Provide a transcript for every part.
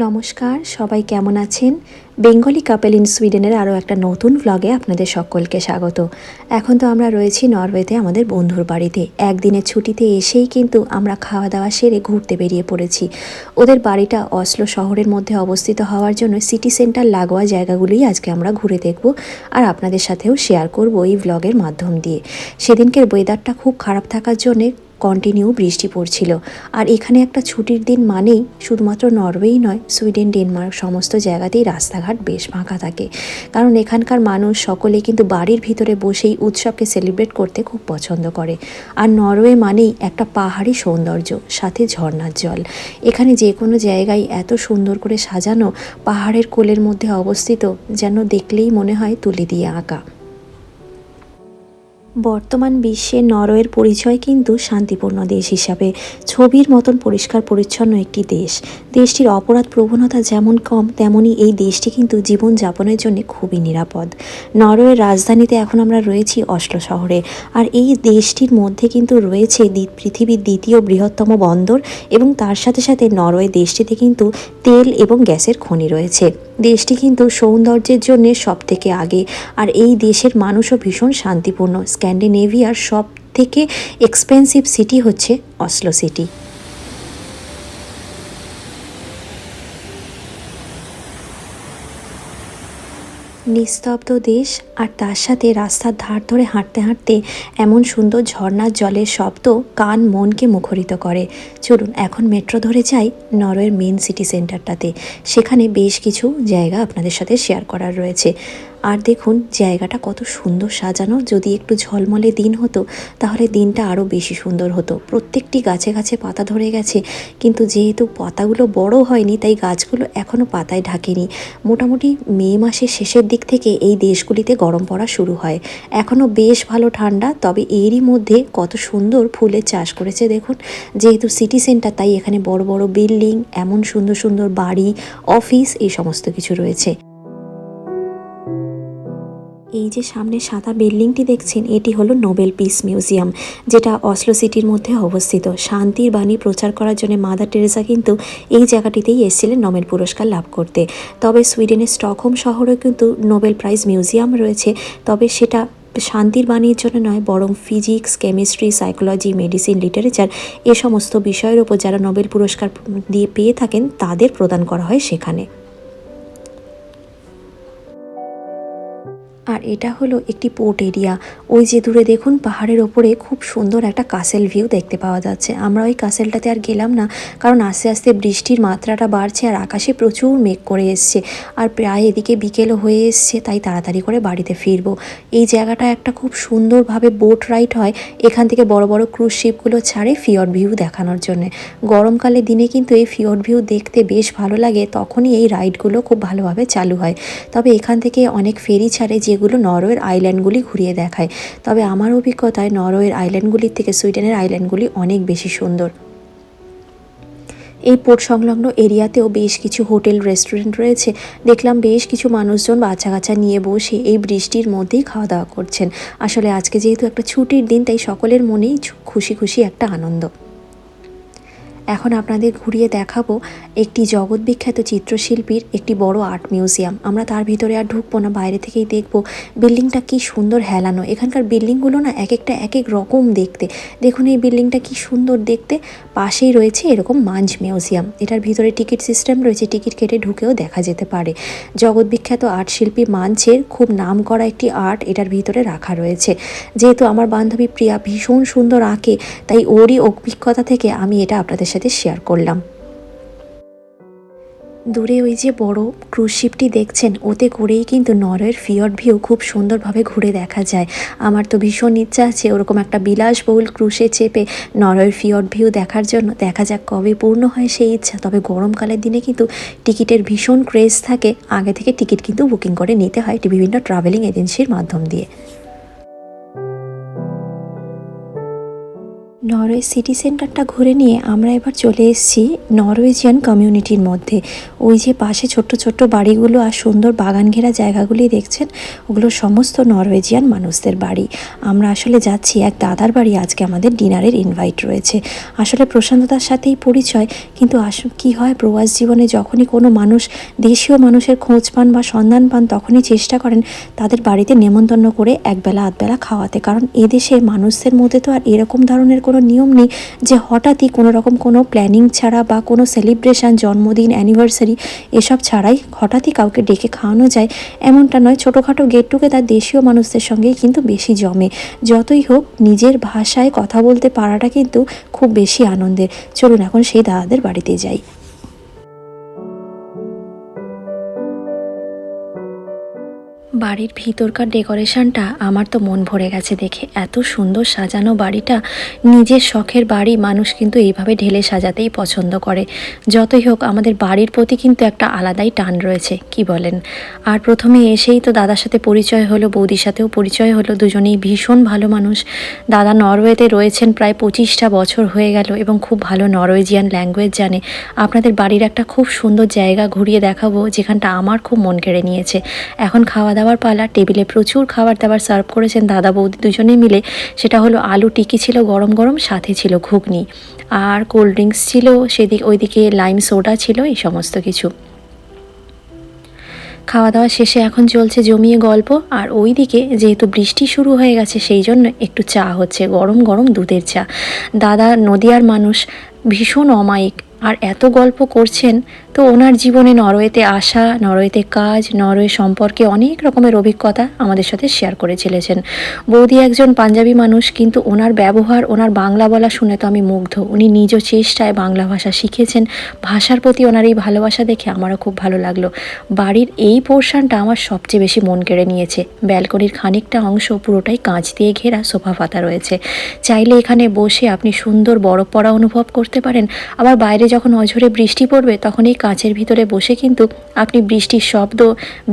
নমস্কার, সবাই কেমন আছেন? বেঙ্গলি কাপেল ইন সুইডেনের আরও একটা নতুন ভ্লগে আপনাদের সকলকে স্বাগত। এখন তো আমরা রয়েছি নরওয়েতে আমাদের বন্ধুর বাড়িতে। একদিনের ছুটিতে এসেই কিন্তু আমরা খাওয়া দাওয়া সেরে ঘুরতে বেরিয়ে পড়েছি। ওদের বাড়িটা অসলো শহরের মধ্যে অবস্থিত হওয়ার জন্য সিটি সেন্টার লাগোয়া জায়গাগুলোই আজকে আমরা ঘুরে দেখব আর আপনাদের সাথেও শেয়ার করব এই ভ্লগের মাধ্যম দিয়ে। সেদিনকের ওয়েদারটা খুব খারাপ থাকার জন্যে কন্টিনিউ বৃষ্টি পড়ছিল। আর এখানে একটা ছুটির দিন মানেই শুধুমাত্র নরওয়েই নয়, সুইডেন, ডেনমার্ক সমস্ত জায়গাতেই রাস্তাঘাট বেশ ফাঁকা থাকে। কারণ এখানকার মানুষ সকলে কিন্তু বাড়ির ভিতরে বসেই উৎসবকে সেলিব্রেট করতে খুব পছন্দ করে। আর নরওয়ে মানেই একটা পাহাড়ি সৌন্দর্য, সাথে ঝর্নার জল। এখানে যে কোনো জায়গায় এত সুন্দর করে সাজানো পাহাড়ের কোলের মধ্যে অবস্থিত যেন দেখলেই মনে হয় তুলি দিয়ে আঁকা। বর্তমান বিশ্বে নরওয়ের পরিচয় কিন্তু শান্তিপূর্ণ দেশ হিসাবে। ছবির মতন পরিষ্কার পরিচ্ছন্ন একটি দেশ। দেশটির অপরাধ প্রবণতা যেমন কম তেমনই এই দেশটি কিন্তু জীবনযাপনের জন্য খুবই নিরাপদ। নরওয়ের রাজধানীতে এখন আমরা রয়েছি অসলো শহরে। আর এই দেশটির মধ্যে কিন্তু রয়েছে পৃথিবীর দ্বিতীয় বৃহত্তম বন্দর এবং তার সাথে সাথে নরওয়ে দেশটিতে কিন্তু তেল এবং গ্যাসের খনি রয়েছে। দেশটি কিন্তু সৌন্দর্যের জন্য সব থেকে আগে। আর এই দেশের মানুষও ভীষণ শান্তিপূর্ণ স্ক্যান্ডিনেভিয়ার সব থেকে এক্সপেন্সিভ সিটি হচ্ছে অসলো সিটি নিস্তব্ধ দেশ, আর তার সাথে রাস্তার ধার ধরে হাঁটতে হাঁটতে এমন সুন্দর ঝর্ণার জলের শব্দ কান মনকে মুখরিত করে। চলুন, এখন মেট্রো ধরে যাই নরওয়ের মেন সিটি সেন্টারটাতে সেখানে বেশ কিছু জায়গা আপনাদের সাথে শেয়ার করার রয়েছে। আর দেখুন, জায়গাটা কত সুন্দর সাজানো। যদি একটু ঝলমলে দিন হতো, তাহলে দিনটা আরও বেশি সুন্দর হতো। প্রত্যেকটি গাছে গাছে পাতা ধরে গেছে। কিন্তু যেহেতু পাতাগুলো বড় হয়নি, তাই গাছগুলো এখনও পাতায় ঢাকেনি। মোটামুটি মে মাসের শেষের দিক থেকে এই দেশগুলিতে গরম পড়া শুরু হয়। এখনও বেশ ভালো ঠান্ডা, তবে এরই মধ্যে কত সুন্দর ফুলের চাষ করেছে দেখুন। যেহেতু সিটি সেন্টার, তাই এখানে বড় বড় বিল্ডিং, এমন সুন্দর সুন্দর বাড়ি, অফিস, এই সমস্ত কিছু রয়েছে। এই যে সামনে সাদা বিল্ডিংটি দেখছেন, এটি হলো নোবেল পিস মিউজিয়াম, যেটা অসলো সিটির মধ্যে অবস্থিত। শান্তির বাণী প্রচার করার জন্য মাদার টেরেসা কিন্তু এই জায়গাটিতেই এসেছিলেন নোবেল পুরস্কার লাভ করতে। তবে সুইডেনের স্টকহোম শহরেও কিন্তু নোবেল প্রাইজ মিউজিয়াম রয়েছে, তবে সেটা শান্তির বাণীর জন্য নয়, বরং physics, chemistry, psychology, medicine, literature, এ সমস্ত বিষয়ের ওপর যারা নোবেল পুরস্কার দিয়ে পেয়ে থাকেন, তাদের প্রদান করা হয় সেখানে। এটা হলো একটি পোর্ট এরিয়া। ওই যে দূরে দেখুন, পাহাড়ের ওপরে খুব সুন্দর একটা কাসেল ভিউ দেখতে পাওয়া যাচ্ছে। আমরা ওই কাসেলটাতে আর গেলাম না, কারণ আস্তে আস্তে বৃষ্টির মাত্রাটা বাড়ছে আর আকাশে প্রচুর মেঘ করে এসছে। আর প্রায় এদিকে বিকেলও হয়ে এসছে, তাই তাড়াতাড়ি করে বাড়িতে ফিরবো। এই জায়গাটা একটা খুব সুন্দরভাবে বোট রাইড হয়, এখান থেকে বড় বড় ক্রুজ শিপগুলো ছাড়ে ফিয়র ভিউ দেখানোর জন্য। গরমকালে দিনে কিন্তু এই ফিয়র ভিউ দেখতে বেশ ভালো লাগে, তখনই এই রাইডগুলো খুব ভালোভাবে চালু হয়। তবে এখান থেকে অনেক ফেরি ছাড়ে যেগুলো নরওয়ের আইল্যান্ডগুলি ঘুরিয়ে দেখায়। তবে আমার অভিজ্ঞতায় নরওয়ের আইল্যান্ডগুলির থেকে সুইডেনের আইল্যান্ডগুলি অনেক বেশি সুন্দর। এই পোর্ট সংলগ্ন এরিয়াতেও বেশ কিছু হোটেল, রেস্টুরেন্ট রয়েছে। দেখলাম বেশ কিছু মানুষজন বাচ্চা কাচ্চা নিয়ে বসে এই বৃষ্টির মধ্যেই খাওয়া দাওয়া করছেন। আসলে আজকে যেহেতু একটা ছুটির দিন, তাই সকলের মনেই খুশি খুশি একটা আনন্দ। এখন আপনাদের ঘুরিয়ে দেখাবো একটি জগৎ বিখ্যাত চিত্রশিল্পীর একটি বড় আর্ট মিউজিয়াম। আমরা তার ভিতরে আর ঢুকবো না, বাইরে থেকেই দেখব বিল্ডিংটা কি সুন্দর হেলানো। এখানকার বিল্ডিংগুলো না এক একটা এক এক রকম দেখতে। দেখুন এই বিল্ডিংটা কি সুন্দর দেখতে। পাশেই রয়েছে এরকম মাঞ্জ মিউজিয়াম। এটার ভিতরে টিকিট সিস্টেম রয়েছে, টিকিট কেটে ঢুকেও দেখা যেতে পারে। জগৎ বিখ্যাত আর্ট শিল্পী মাঞ্চের খুব নাম করা একটি আর্ট এটার ভিতরে রাখা রয়েছে। যেহেতু আমার বান্ধবী প্রিয়া ভীষণ সুন্দর আঁকে, তাই ওরই অভিজ্ঞতা থেকে আমি এটা আপনাদের সাথে শেয়ার করলাম। দূরে ওই যে বড় ক্রুজ শিপটি দেখছেন, ওতে করেই কিন্তু নরওয়ের ফিয়র্ড ভিউ খুব সুন্দরভাবে ঘুরে দেখা যায়। আমার তো ভীষণ ইচ্ছা আছে ওরকম একটা বিলাসবহুল ক্রুশে চেপে নরওয়ের ফিয়র্ড ভিউ দেখার জন্য। দেখা যাক কবে পূর্ণ হয় সেই ইচ্ছা। তবে গরমকালের দিনে কিন্তু টিকিটের ভীষণ ক্রেজ থাকে। আগে থেকে টিকিট কিন্তু বুকিং করে নিতে হয় বিভিন্ন ট্রাভেলিং এজেন্সির মাধ্যম দিয়ে। নরওয়ে সিটি সেন্টারটা ঘুরে নিয়ে আমরা এবার চলে এসেছি নরওয়েজিয়ান কমিউনিটির মধ্যে। ওই যে পাশে ছোট্ট ছোট্ট বাড়িগুলো আর সুন্দর বাগান ঘেরা জায়গাগুলি দেখছেন, ওগুলো সমস্ত নরওয়েজিয়ান মানুষদের বাড়ি। আমরা আসলে যাচ্ছি এক দাদার বাড়ি, আজকে আমাদের ডিনারের ইনভাইট রয়েছে। আসলে প্রশান্ততার সাথেই পরিচয়, কিন্তু আস, কী হয় প্রবাস জীবনে যখনই কোনো মানুষ, দেশীয় মানুষের খোঁজ পান বা সন্ধান পান, তখনই চেষ্টা করেন তাদের বাড়িতে নেমন্তন্ন করে একবেলা আধবেলা খাওয়াতে। কারণ এদেশে মানুষদের মধ্যে তো আর এরকম ধরনের কোনো নিয়ম নেই যে হঠাৎই কোনো রকম কোনো প্ল্যানিং ছাড়া বা কোনো সেলিব্রেশান জন্মদিন অ্যানিভার্সারি এসব ছাড়াই হঠাৎই কাউকে ডেকে খাওয়ানো যায়। এমনটা নয়, ছোটোখাটো গেট টুগেদার দেশীয় মানুষদের সঙ্গেই কিন্তু বেশি জমে। যতই হোক, নিজের ভাষায় কথা বলতে পারাটা কিন্তু খুব বেশি আনন্দের। চলুন এখন সেই দাদাদের বাড়িতে যাই। বাড়ির ভিতরকার ডেকোরেশনটা আমার তো মন ভরে গেছে দেখে। এত সুন্দর সাজানো বাড়িটা, নিজের শখের বাড়ি মানুষ কিন্তু এইভাবে ঢেলে সাজাতেই পছন্দ করে। যতই হোক, আমাদের বাড়ির প্রতি কিন্তু একটা আলাদাই টান রয়েছে, কি বলেন? আর প্রথমে এসেই তো দাদার সাথে পরিচয় হলো, বৌদির সাথেও পরিচয় হলো, দুজনেই ভীষণ ভালো মানুষ। দাদা নরওয়েতে রয়েছেন প্রায় পঁচিশটা বছর হয়ে গেল এবং খুব ভালো নরওয়েজিয়ান ল্যাঙ্গুয়েজ জানে। আপনাদের বাড়ির একটা খুব সুন্দর জায়গা ঘুরিয়ে দেখাবো, যেখানটা আমার খুব মন কেড়ে নিয়েছে। এখন খাওয়া দাওয়ার পালা, টেবিলে প্রচুর খাবার দাবার সার্ভ করেছেন দাদা বৌদি দুজনে মিলে। সেটা হলো আলু টিকি ছিল গরম গরম সাথে ছিল ঘুগনি। আর কোল্ড ড্রিঙ্কস ছিল, সেদিক ওইদিকে লাইম সোডা ছিল, এই সমস্ত কিছু। খাওয়া দাওয়া শেষে এখন চলছে জমিয়ে গল্প, আর ওইদিকে যেহেতু বৃষ্টি শুরু হয়ে গেছে, সেই জন্য একটু চা হচ্ছে গরম গরম দুধের চা। দাদা নদিয়ার মানুষ, ভীষণ অমায়িক, আর এত গল্প করছেন তো ওনার জীবনে নরওয়েতে আসা, নরওয়েতে কাজ, নরওয়ে সম্পর্কে অনেক রকমের অভিজ্ঞতা আমাদের সাথে শেয়ার করে চলেছেন। বৌদি একজন পাঞ্জাবি মানুষ, কিন্তু ওনার ব্যবহার, ওনার বাংলা বলা শুনে তো আমি মুগ্ধ। উনি নিজ চেষ্টায় বাংলা ভাষা শিখেছেন। ভাষার প্রতি ওনার এই ভালোবাসা দেখে আমারও খুব ভালো লাগল। বাড়ির এই পোর্শনটা আমার সবচেয়ে বেশি মন কেড়ে নিয়েছে। ব্যালকনির খানিকটা অংশ পুরোটাই কাঁচ দিয়ে ঘেরা সোফা পাতা রয়েছে। চাইলে এখানে বসে আপনি সুন্দর বরফ পড়া অনুভব করতে পারেন। আবার বাইরে যখন অঝরে বৃষ্টি পড়বে, তখন এই কাঁচের ভিতরে বসে কিন্তু আপনি বৃষ্টির শব্দ,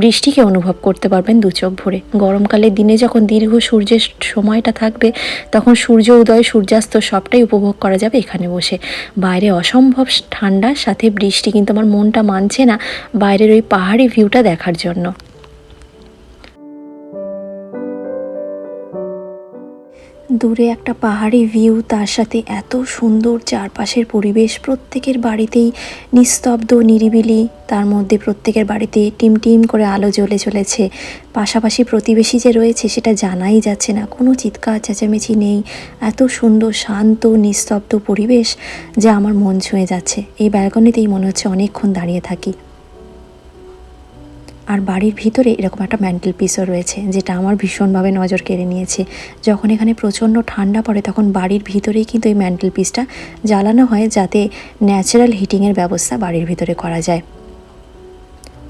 বৃষ্টিকে অনুভব করতে পারবেন দু চোখ ভরে। গরমকালের দিনে যখন দীর্ঘ সূর্যের সময়টা থাকবে, তখন সূর্য উদয়, সূর্যাস্ত সবটাই উপভোগ করা যাবে এখানে বসে। বাইরে অসম্ভব ঠান্ডার সাথে বৃষ্টি কিন্তু আমার মনটা মানছে না বাইরের ওই পাহাড়ি ভিউটা দেখার জন্য। দূরে একটা পাহাড়ি ভিউ তার সাথে এত সুন্দর চারপাশের পরিবেশ, প্রত্যেকের বাড়িতেই নিস্তব্ধ, নিরিবিলি। তার মধ্যে প্রত্যেকের বাড়িতে টিম টিম করে আলো জ্বলে চলেছে। পাশাপাশি প্রতিবেশী যে রয়েছে, সেটা জানাই যাচ্ছে না। কোনো চিৎকার, চেঁচামেচি নেই। এত সুন্দর, শান্ত, নিস্তব্ধ পরিবেশ, যা আমার মন ছুঁয়ে যাচ্ছে। এই ব্যালকনিতেই মনে হচ্ছে অনেকক্ষণ দাঁড়িয়ে থাকি। আর বাড়ির ভিতরে এরকম একটা ম্যান্টেল পিসও রয়েছে, যেটা আমার ভীষণভাবে নজর কেড়ে নিয়েছে। যখন এখানে প্রচণ্ড ঠান্ডা পড়ে, তখন বাড়ির ভিতরেই কিন্তু এই ম্যান্টেল পিসটা জ্বালানো হয়, যাতে ন্যাচারাল হিটিংয়ের ব্যবস্থা বাড়ির ভিতরে করা যায়।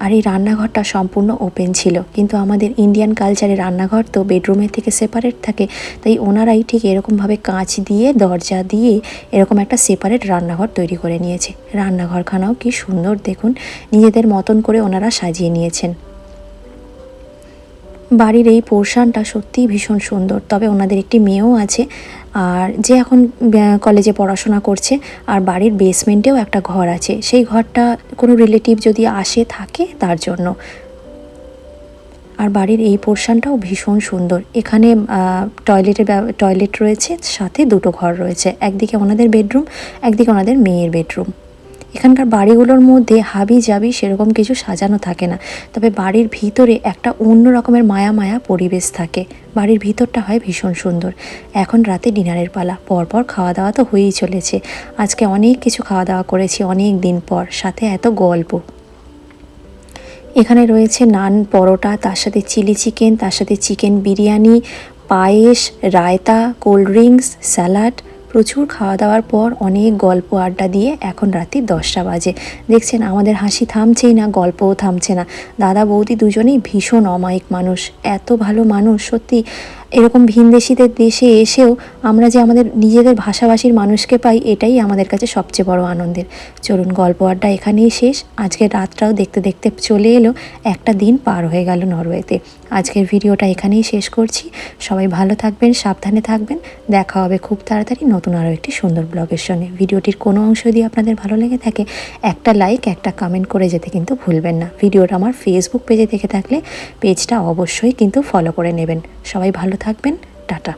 আর এই রান্নাঘরটা সম্পূর্ণ ওপেন ছিল। কিন্তু আমাদের ইন্ডিয়ান কালচারে রান্নাঘর তো বেডরুমের থেকে সেপারেট থাকে। তাই ওনারাই ঠিক এরকমভাবে কাঁচ দিয়ে, দরজা দিয়ে এরকম একটা সেপারেট রান্নাঘর তৈরি করে নিয়েছে। রান্নাঘরখানাও কি সুন্দর দেখুন। নিজেদের মতন করে ওনারা সাজিয়ে নিয়েছেন। বাড়ির এই পোর্শনটা সত্যিই ভীষণ সুন্দর। তবে ওনাদের একটি মেয়েও আছে, আর যে এখন কলেজে পড়াশোনা করছে, আর বাড়ির বেসমেন্টেও একটা ঘর আছে। সেই ঘরটা কোনো রিলেটিভ যদি আসে, থাকে তার জন্য। আর বাড়ির এই পোর্শনটাও ভীষণ সুন্দর। এখানে টয়লেটের টয়লেট রয়েছে, সাথে দুটো ঘর রয়েছে। একদিকে ওনাদের বেডরুম একদিকে ওনাদের মেয়ের বেডরুম এখানকার বাড়িগুলোর মধ্যে হাবি জাবি সেরকম কিছু সাজানো থাকে না। তবে বাড়ির ভিতরে একটা অন্য রকমের মায়া মায়া পরিবেশ থাকে। বাড়ির ভিতরটা হয় ভীষণ সুন্দর। এখন রাতে ডিনারের পালা। পরপর খাওয়া দাওয়া তো হয়েই চলেছে। আজকে অনেক কিছু খাওয়া দাওয়া করেছি অনেক দিন পর। সাথে এত গল্প। এখানে রয়েছে নান পরোটা, তার সাথে চিলি চিকেন, তার সাথে চিকেন বিরিয়ানি, পায়েস, রায়তা, কোল্ড ড্রিঙ্কস, স্যালাড প্রচুর খাওয়া দাওয়ার পর অনেক গল্প আড্ডা দিয়ে এখন রাত্রি দশটা বাজে। দেখছেন, আমাদের হাসি থামছেই না, গল্পও থামছে না। দাদা বৌদি দুজনেই ভীষণ অমায়িক মানুষ, এত ভালো মানুষ, সত্যি এরকম ভিনদেশিদের দেশে এসেও আমরা যে আমাদের নিজেদের ভাষাভাষীর মানুষকে পাই, এটাই আমাদের কাছে সবচেয়ে বড় আনন্দের। চলুন, গল্প আড্ডা এখানেই শেষ। আজকের রাতটাও দেখতে দেখতে চলে এলো। একটা দিন পার হয়ে গেল নরওয়েতে। আজকের ভিডিওটা এখানেই শেষ করছি। সবাই ভালো থাকবেন, সাবধানে থাকবেন। দেখা হবে খুব তাড়াতাড়ি নতুন আরও একটি সুন্দর ব্লগের সঙ্গে। ভিডিওটির কোনো অংশ যদি আপনাদের ভালো লেগে থাকে, একটা লাইক একটা কমেন্ট করে যেতে কিন্তু ভুলবেন না। ভিডিওটা আমার ফেসবুক পেজে দেখে থাকলে পেজটা অবশ্যই কিন্তু ফলো করে নেবেন। সবাই ভালো থাকবেন। টাটা।